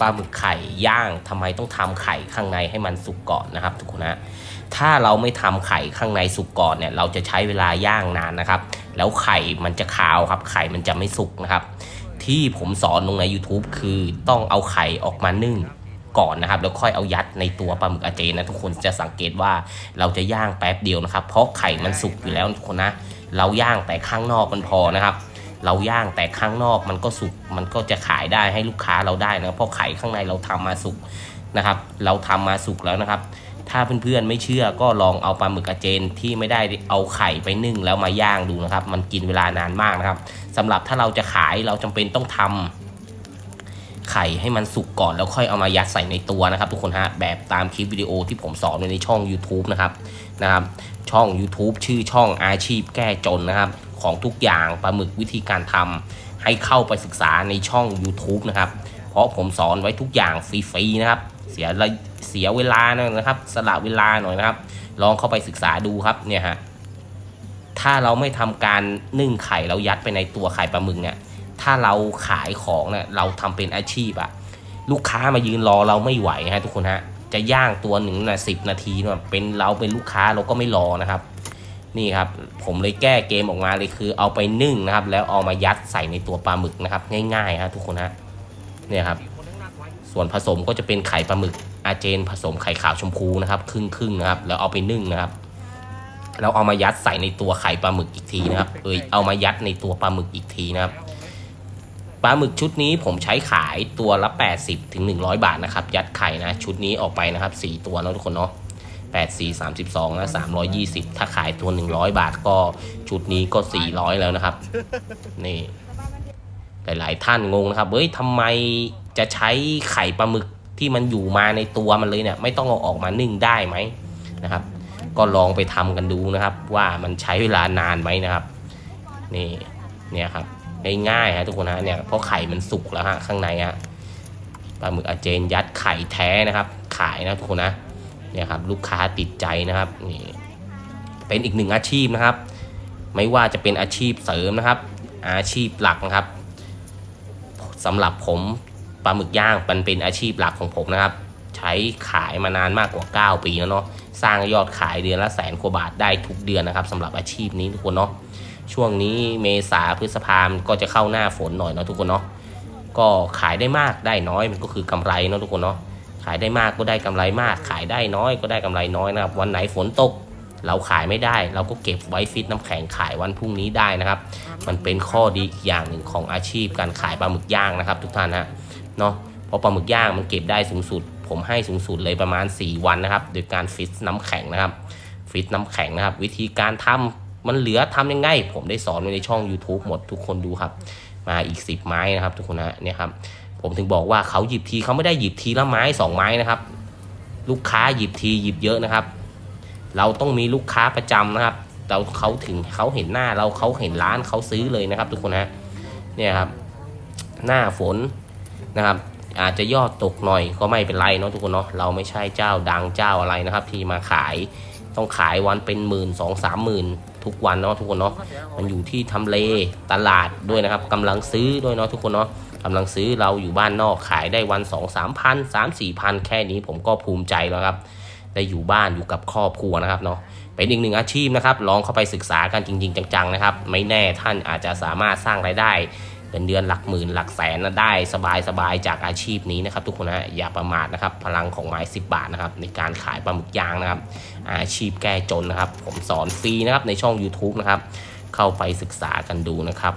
ปลาหมึกไข่ย่างทำไมต้องทำไข่ข้างในให้มันสุกก่อนนะครับ ทุกคนนะถ้าเราไม่ทำไข่ข้างในสุกก่อนเนี่ยเราจะใช้เวลาย่างนานนะครับ แล้วไข่มันจะคาวครับ ไข่มันจะไม่สุกนะครับ ที่ผมสอนลงใน YouTube คือต้องเอาไข่ออกมานึ่งก่อนนะครับ แล้วค่อยเอายัดในตัวปลาหมึกอาเจนนะทุกคนจะสังเกตว่าเราจะย่างแป๊บเดียวนะครับ เพราะไข่มันสุกอยู่แล้วทุกคนนะ เราย่างแต่ข้างนอกมันพอนะครับ เราย่างแต่ข้างนอกมันก็สุกมันก็จะขายได้ให้ลูกค้าเราได้นะเพราะไข่ข้างในเราทำมาสุกนะครับ เราทำมาสุกแล้วนะครับ ถ้าเพื่อนๆไม่เชื่อก็ลองเอาปลาหมึกอาเจนที่ไม่ได้เอาไข่ไปนึ่งแล้วมาย่างดูนะครับ มันกินเวลานานมากนะครับสำหรับถ้าเราจะขายเราจำเป็นต้องทำไข่ให้มันสุกก่อนแล้วค่อยเอามายัดใส่ในตัวนะครับทุกคนฮะแบบตามคลิปวิดีโอที่ผมสอนในช่อง YouTube นะครับนะครับช่อง YouTube ชื่อช่องอาชีพแก้จนนะครับ ของทุกอย่างปลาหมึกวิธีการทำให้เข้าไปศึกษาในช่อง YouTube นะครับ เพราะผมสอนไว้ทุกอย่างฟรีๆนะครับ เสียระเสียเวลานะครับ สละเวลาหน่อยนะครับ ลองเข้าไปศึกษาดูครับเนี่ยฮะถ้าเราไม่ทำการนึ่งไข่แล้วยัดไปในตัวไข่ปลาหมึกเนี่ยถ้าเราขายของเนี่ยเราทำเป็นอาชีพอะลูกค้ามายืนรอเราไม่ไหวฮะทุกคนฮะจะย่างตัวหนึ่งนะสิบนาทีเนี่ยเป็นเราเป็นลูกค้าเราก็ไม่รอนะครับ นี่ครับผมเลยแก้เกมออกมาเลยคือเอาไปนึ่งนะครับ แล้วเอามายัดใส่ในตัวปลาหมึกนะครับ ง่ายๆฮะทุกคนฮะเนี่ยครับ ส่วนผสมก็จะเป็นไข่ปลาหมึกอาเจนผสมไข่ขาวชมพูนะครับ ครึ่งครึ่งนะครับ แล้วเอาไปนึ่งนะครับแล้วเอามายัดใส่ในตัวไข่ปลาหมึกอีกทีนะครับเอยเอามายัดในตัวปลาหมึกอีกทีนะครับปลาหมึกชุดนี้ผมใช้ขายตัวละ 80ถึง100 บาทนะครับ ยัดไข่นะ ชุดนี้ออกไปนะครับ 4 ตัวแล้วทุกคนเนาะ 8 4 32นะ320 ถ้าขายตัว 100 บาทก็ชุดนี้ก็ 400 แล้วนะครับ นี่ หลาย ๆ ท่านงงนะครับ เฮ้ยทำไมจะใช้ไข่ปลาหมึกที่มันอยู่มาในตัวมันเลยเนี่ย ไม่ต้องเอาออกมานึ่งได้ไหมนะครับ ก็ลองไปทำกันดูนะครับ ว่ามันใช้เวลานานไหมนะครับ นี่เนี่ยครับง่ายๆฮะทุกคนฮะเนี่ยเพราะไข่มันสุกแล้วฮะข้างในฮะปลาหมึกอาเจนยัดไข่แท้นะครับ ขายนะทุกคนนะ เนี่ยครับลูกค้าติดใจนะครับนี่เป็นอีกหนึ่งอาชีพนะครับ ไม่ว่าจะเป็นอาชีพเสริมนะครับ อาชีพหลักนะครับสำหรับผมปลาหมึกย่างมันเป็นอาชีพหลักของผมนะครับ ใช้ขายมานานมากกว่า 9 ปีแล้วเนาะสร้างยอดขายเดือนละแสนกว่าบาทได้ทุกเดือนนะครับสำหรับอาชีพนี้ทุกคนเนาะช่วงนี้เมษาพฤษภาคมก็จะเข้าหน้าฝนหน่อยเนาะทุกคนเนาะก็ขายได้มากได้น้อยมันก็คือกำไรเนาะทุกคนเนาะายได้มากก็ได้กำไรมาก ขายได้น้อยก็ได้กำไรน้อยนะครับ วันไหนฝนตก เราขายไม่ได้ เราก็เก็บไว้ฟิตน้ำแข็งขายวันพรุ่งนี้ได้นะครับ มันเป็นข้อดีอีกอย่างหนึ่งของอาชีพการขายปลาหมึกย่างนะครับ ทุกท่านฮะเนาะเพราะปลาหมึกย่างมันเก็บได้สูงสุด ผมให้สูงสุดเลยประมาณ 4 วันนะครับ โดยการฟิตน้ำแข็งนะครับ ฟิตน้ำแข็งนะครับ วิธีการทำมันเหลือทำยังไง ผมได้สอนไว้ในช่อง YouTube หมดทุกคนดูครับ มาอีก 10 ไม้นะครับ ทุกคนนะเนี่ยครับ ผมถึงบอกว่าเขาหยิบทีเขาไม่ได้หยิบทีละไม้สองไม้นะครับ ลูกค้าหยิบทีหยิบเยอะนะครับ เราต้องมีลูกค้าประจำนะครับเราเขาถึงเขาเห็นหน้าเราเขาเห็นร้านเขาซื้อเลยนะครับ ทุกคนฮะเนี่ยครับ หน้าฝนนะครับ อาจจะยอดตกหน่อยก็ไม่เป็นไรเนาะทุกคนเนาะเราไม่ใช่เจ้าดังเจ้าอะไรนะครับ ที่มาขายต้องขายวันเป็นหมื่นสองสามหมื่นทุกวันเนาะทุกคนเนาะมันอยู่ที่ทำเลตลาดด้วยนะครับกำลังซื้อด้วยเนาะทุกคนเนาะกำลังซื้อเราอยู่บ้านนอกขายได้วันสองสามพันสามสี่พันแค่นี้ผมก็ภูมิใจแล้วครับ ได้อยู่บ้านอยู่กับครอบครัวนะครับเนาะเป็นอีกหนึ่งอาชีพนะครับ ลองเข้าไปศึกษากันจริง ๆ จังๆนะครับ ไม่แน่ท่านอาจจะสามารถสร้างรายได้เป็นเดือนหลักหมื่นหลักแสนนะได้สบายๆจากอาชีพนี้นะครับ ทุกคนนะอย่าประมาทนะครับ พลังของไม้10 บาทนะครับ ในการขายปลาหมึกย่างนะครับ อาชีพแก้จนนะครับ ผมสอนฟรีนะครับในช่อง YouTube นะครับ เข้าไปศึกษากันดูนะครับ